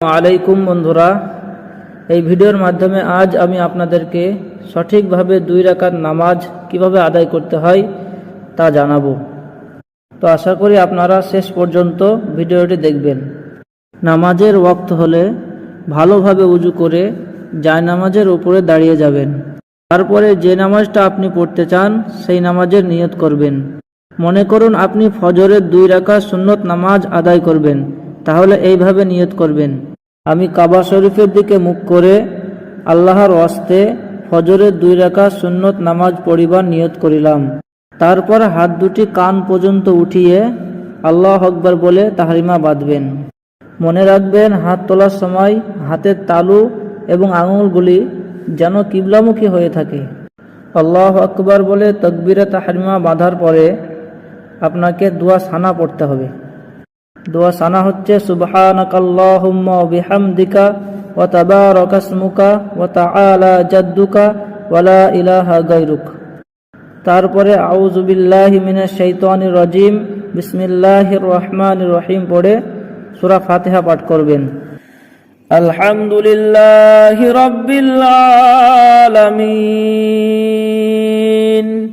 আলাইকুম বন্ধুরা। এই ভিডিওর মাধ্যমে আজ আমি আপনাদেরকে সঠিকভাবে দুই রাকাত নামাজ কীভাবে আদায় করতে হয় তা জানাব। তো আশা করি আপনারা শেষ পর্যন্ত ভিডিওটি দেখবেন। নামাজের ওয়াক্ত হলে ভালোভাবে উজু করে জায় নামাজের উপরে দাঁড়িয়ে যাবেন। তারপরে যে নামাজটা আপনি পড়তে চান, সেই নামাজের নিয়ত করবেন। মনে করুন আপনি ফজরের দুই রাকাত সুন্নত নামাজ আদায় করবেন, তাহলে এইভাবে নিয়ত করবেন। আমি কাবা শরীফের দিকে মুখ করে আল্লাহর অস্তে ফজরের দুই রাকাত সুন্নত নামাজ পড়িবার নিয়ত করিলাম। তারপর হাত দুটি কান পর্যন্ত উঠিয়ে আল্লাহ আকবর বলে তাহারিমা বাঁধবেন। মনে রাখবেন, হাত তোলার সময় হাতের তালু এবং আঙুলগুলি যেন কিবলামুখী হয়ে থাকে। আল্লাহ আকবর বলে তকবিরে তাহারিমা বাঁধার পরে আপনাকে দুয়া সানা পড়তে হবে। দোয়া সানা হচ্ছে, সুবহানাকাল্লাহুম্মা জাদ্দুকা ইলাহা তারপরে, আউযু বিল্লাহি মিনাশ রহিম পড়ে সূরা ফাতিহা পাঠ করবেন। আলহামদুলিল্লাহি রাব্বিল আলামিন।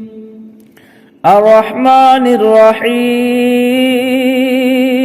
রহিম।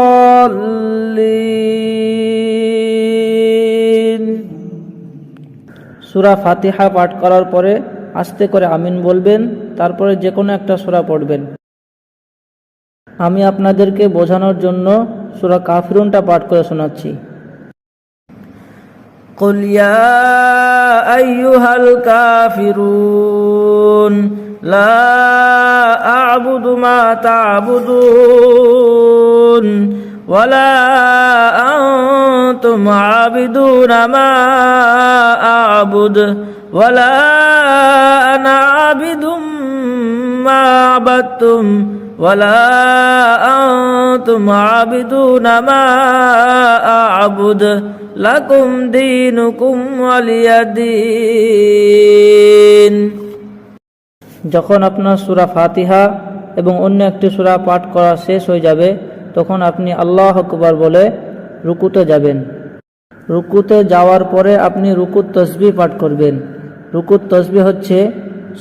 সুরা ফাতিহা পাঠ করার পরে আস্তে করে আমিন বলবেন তারপরে যে কোনো একটা সুরা পড়বেন আমি আপনাদেরকে বোঝানোর জন্য সুরা কাফিরুনটা পাঠ করে শোনাচ্ছি قل يا أيها الكافرون لا أعبد ما تعبدون ولا أنتم عابدون ما أعبد ولا أنا عابد ما عبدتم ولا أنتم عابدون ما أعبد لكم دينكم ولي دين যখন আপনার সুরা ফাতিহা এবং অন্য একটি সুরা পাঠ করা শেষ হয়ে যাবে তখন আপনি আল্লাহ আকবার বলে রুকুতে যাবেন। রুকুতে যাওয়ার পরে আপনি রুকুত তসবি পাঠ করবেন। রুকুত তসবি হচ্ছে,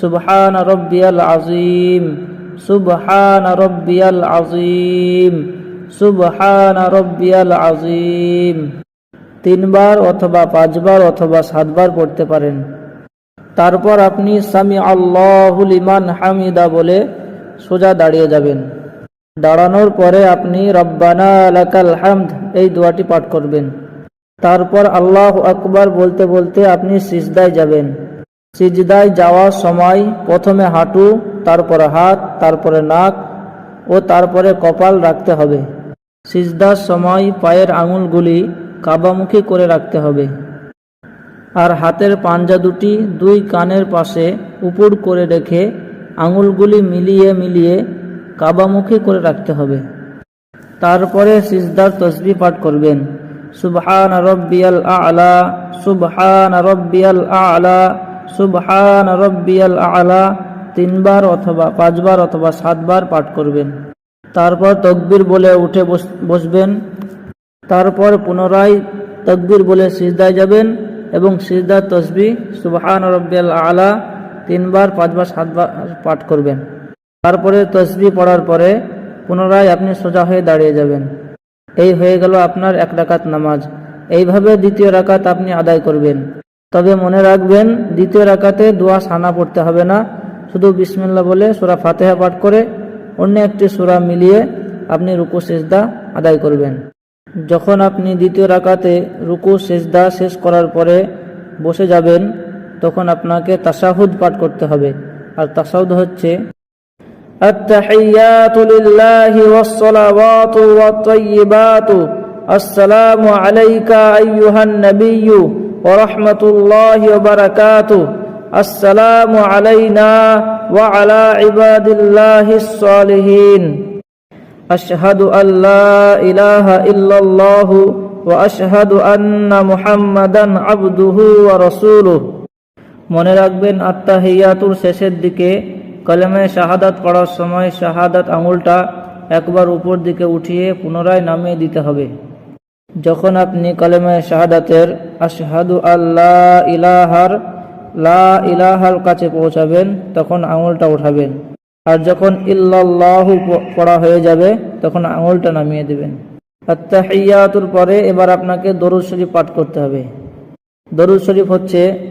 সুবহান রব্বিয়াল আজিম সুবহান রব্বিয়াল আজিম সুবহান রব্বিয়াল আজিম তিনবার অথবা পাঁচবার অথবা সাতবার পড়তে পারেন। তারপর আপনি সামি আল্লাহুল ইমান হামিদা বলে সোজা দাঁড়িয়ে যাবেন। দাঁড়ানোর পরে আপনি রব্বানা লাকাল হামদ, এই দোয়াটি পাঠ করবেন। তারপর আল্লাহ আকবার বলতে বলতে আপনি সিজদায় যাবেন। সিজদায় যাওয়ার সময় প্রথমে হাঁটু, তারপরে হাত, তারপরে নাক ও তারপরে কপাল রাখতে হবে। সিজদার সময় পায়ের আঙুলগুলি কাবামুখী করে রাখতে হবে। আর হাতের পাঞ্জা দুটি দুই কানের পাশে উপর করে রেখে আঙুলগুলি মিলিয়ে মিলিয়ে কাবামুখী করে রাখতে হবে। তারপরে সিজদার তসবি পাঠ করবেন। সুবহান রব্বিয়াল আলা, সুবহান রব্বিয়াল আলা, সুবহান রব্বিয়াল আলা, তিনবার অথবা পাঁচবার অথবা সাতবার পাঠ করবেন। তারপর তকবির বলে উঠে বসবেন। তারপর পুনরায় তকবির বলে সিজদায় যাবেন এবং সিজদার তসবি সুবহান রব্বিয়াল আলা, তিনবার, পাঁচবার, সাতবার পাঠ করবেন। তারপরে তসবি পড়ার পরে পুনরায় আপনি সোজা হয়ে দাঁড়িয়ে যাবেন। এই হয়ে গেল আপনার এক রাকাত নামাজ। এইভাবে দ্বিতীয় রাকাত আপনি আদায় করবেন। তবে মনে রাখবেন, দ্বিতীয় রাকাতে দোয়া সানা পড়তে হবে না। শুধু বিসমিল্লা বলে সুরা ফাতেহা পাঠ করে অন্য একটি সুরা মিলিয়ে আপনি রুকু, সেজদা আদায় করবেন। যখন আপনি দ্বিতীয় রাকাতে রুকু, সেজদা শেষ করার পরে বসে যাবেন, তখন আপনাকে তাসাহুদ পাঠ করতে হবে। আর তাসাহুদ হচ্ছে التحيات لله والصلوات والطيبات السلام عليك أيها النبي ورحمة الله وبركاته السلام علينا وعلى عباد الله الصالحين أشهد أن لا إله إلا الله وأشهد أن محمدا عبده ورسوله মনে রাখবেন আত্মাহিয়াতুর শেষের দিকে কলেমে শাহাদাত পড়ার সময় শাহাদাত আঙুলটা একবার উপর দিকে উঠিয়ে পুনরায় নামিয়ে দিতে হবে। যখন আপনি কলেমে শাহাদাতের আশহাদু আল্লাহ ইলাহার, লা ইলাহার কাছে পৌঁছাবেন, তখন আঙুলটা উঠাবেন। আর যখন ইল্লাল্লাহু প- পড়া হয়ে যাবে, তখন আঙুলটা নামিয়ে দেবেন। আত্মাহিয়াতুর পরে এবার আপনাকে দরুদ শরীফ পাঠ করতে হবে। দরুদ শরীফ হচ্ছে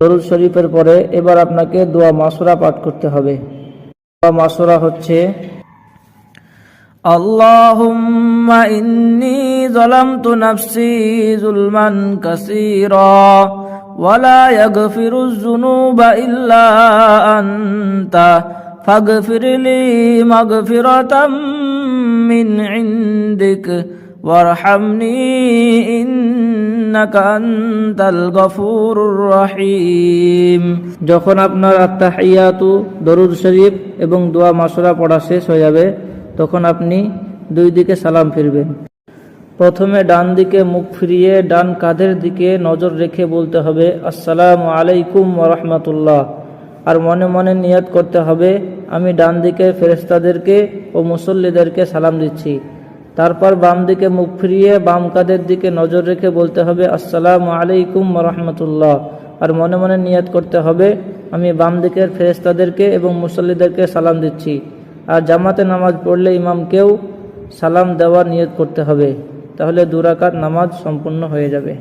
দরুদ শরীফের পরে এবার আপনাকে দোয়া মাসুরা পাঠ করতে হবে দোয়া মাসুরা হচ্ছে اللهم إني ظلمت نفسي ظلما كثيرا ولا يغفر الذنوب إلا أنت فاغفر لي مغفرة من عندك وارحمني ইন্নাকা আনতাল গফুরুর রহিম। যখন আপনার আত্তাহিয়াতু দরুদ শরীফ এবং দোয়া মাসরা পড়া শেষ হয়ে যাবে, তখন আপনি দুই দিকে সালাম ফিরবেন। প্রথমে ডান দিকে মুখ ফিরিয়ে ডান কাঁধের দিকে নজর রেখে বলতে হবে, আসসালামু আলাইকুম রহমতুল্লাহ। আর মনে মনে নিয়াত করতে হবে, আমি ডান দিকে ফেরেস্তাদেরকে ও মুসল্লিদেরকে সালাম দিচ্ছি। তারপর বাম দিকে মুখ ফিরিয়ে বাম কাদের দিকে নজর রেখে বলতে হবে, আসসালামু আলাইকুম রহমতুল্লাহ। আর মনে মনে নিয়াত করতে হবে, আমি বাম দিকের ফেরেস্তাদেরকে এবং মুসল্লিদেরকে সালাম দিচ্ছি। আর জামাতে নামাজ পড়লে ইমামকেও সালাম দেওয়ার নিয়ত করতে হবে, তাহলে দুরাকাত নামাজ সম্পূর্ণ হয়ে যাবে।